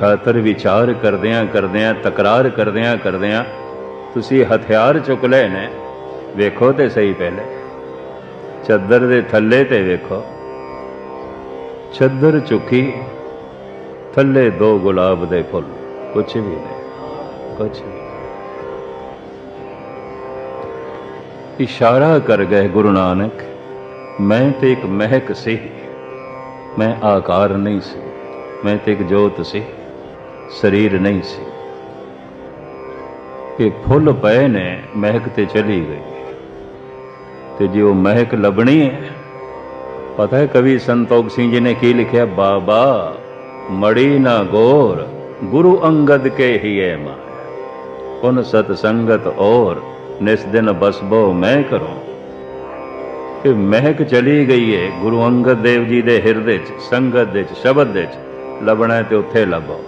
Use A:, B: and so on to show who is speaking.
A: ਖਾਤਰ ਵਿਚਾਰ ਕਰਦਿਆਂ ਕਰਦਿਆਂ, ਤਕਰਾਰ ਕਰਦਿਆਂ ਕਰਦਿਆਂ ਤੁਸੀਂ ਹਥਿਆਰ ਚੁੱਕ ਲਏ ਨੇ। ਵੇਖੋ ਤੇ ਸਹੀ ਪਹਿਲੇ। ਚੱਦਰ ਦੇ ਥੱਲੇ ਤੇ ਵੇਖੋ। ਚੱਦਰ ਚੁੱਕੀ, ਥੱਲੇ ਦੋ ਗੁਲਾਬ ਦੇ ਫੁੱਲ। ਕੁਛ ਵੀ ਨਹੀਂ, ਕੁਛ ਵੀ ਇਸ਼ਾਰਾ ਕਰ ਗਏ ਗੁਰੂ ਨਾਨਕ, ਮੈਂ ਤੇ ਇੱਕ ਮਹਿਕ ਸੀ। ਮੈਂ ਆਕਾਰ ਨਹੀਂ ਸੀ, ਮੈਂ ਤੇ ਇੱਕ ਜੋਤ ਸੀ। ਸਰੀਰ ਨਹੀਂ ਸੀ। ਇਹ ਫੁੱਲ ਪਏ ਨੇ, ਮਹਿਕ ਤੇ ਚਲੀ ਗਈ। ਤੇ ਜੇ ਉਹ ਮਹਿਕ ਲੱਭਣੀ ਹੈ, ਪਤਾ ਹੈ ਕਵੀ ਸੰਤੋਖ ਸਿੰਘ ਜੀ ਨੇ ਕੀ ਲਿਖਿਆ? ਬਾਬਾ, ਮੜੀ ਨਾ ਗੋਰ, ਗੁਰੂ ਅੰਗਦ ਕੇ ਹੀ ਹੈ ਮਾਇਆ। ਪੁਨ ਸਤ ਸੰਗਤ ਔਰ, ਨਿਸ ਦਿਨ ਬਸਬੋ ਮੈਂ ਕਰੂੰ। ਕਿ ਮਹਿਕ ਚਲੀ ਗਈ ਹੈ ਗੁਰੂ ਅੰਗਦ ਦੇਵ ਜੀ ਦੇ ਹਿਰਦੇ 'ਚ, ਸੰਗਤ ਦੇ 'ਚ, ਸ਼ਬਦ ਦੇ 'ਚ, ਲੱਭਣਾ ਤੇ ਉੱਥੇ ਲੱਭੋ।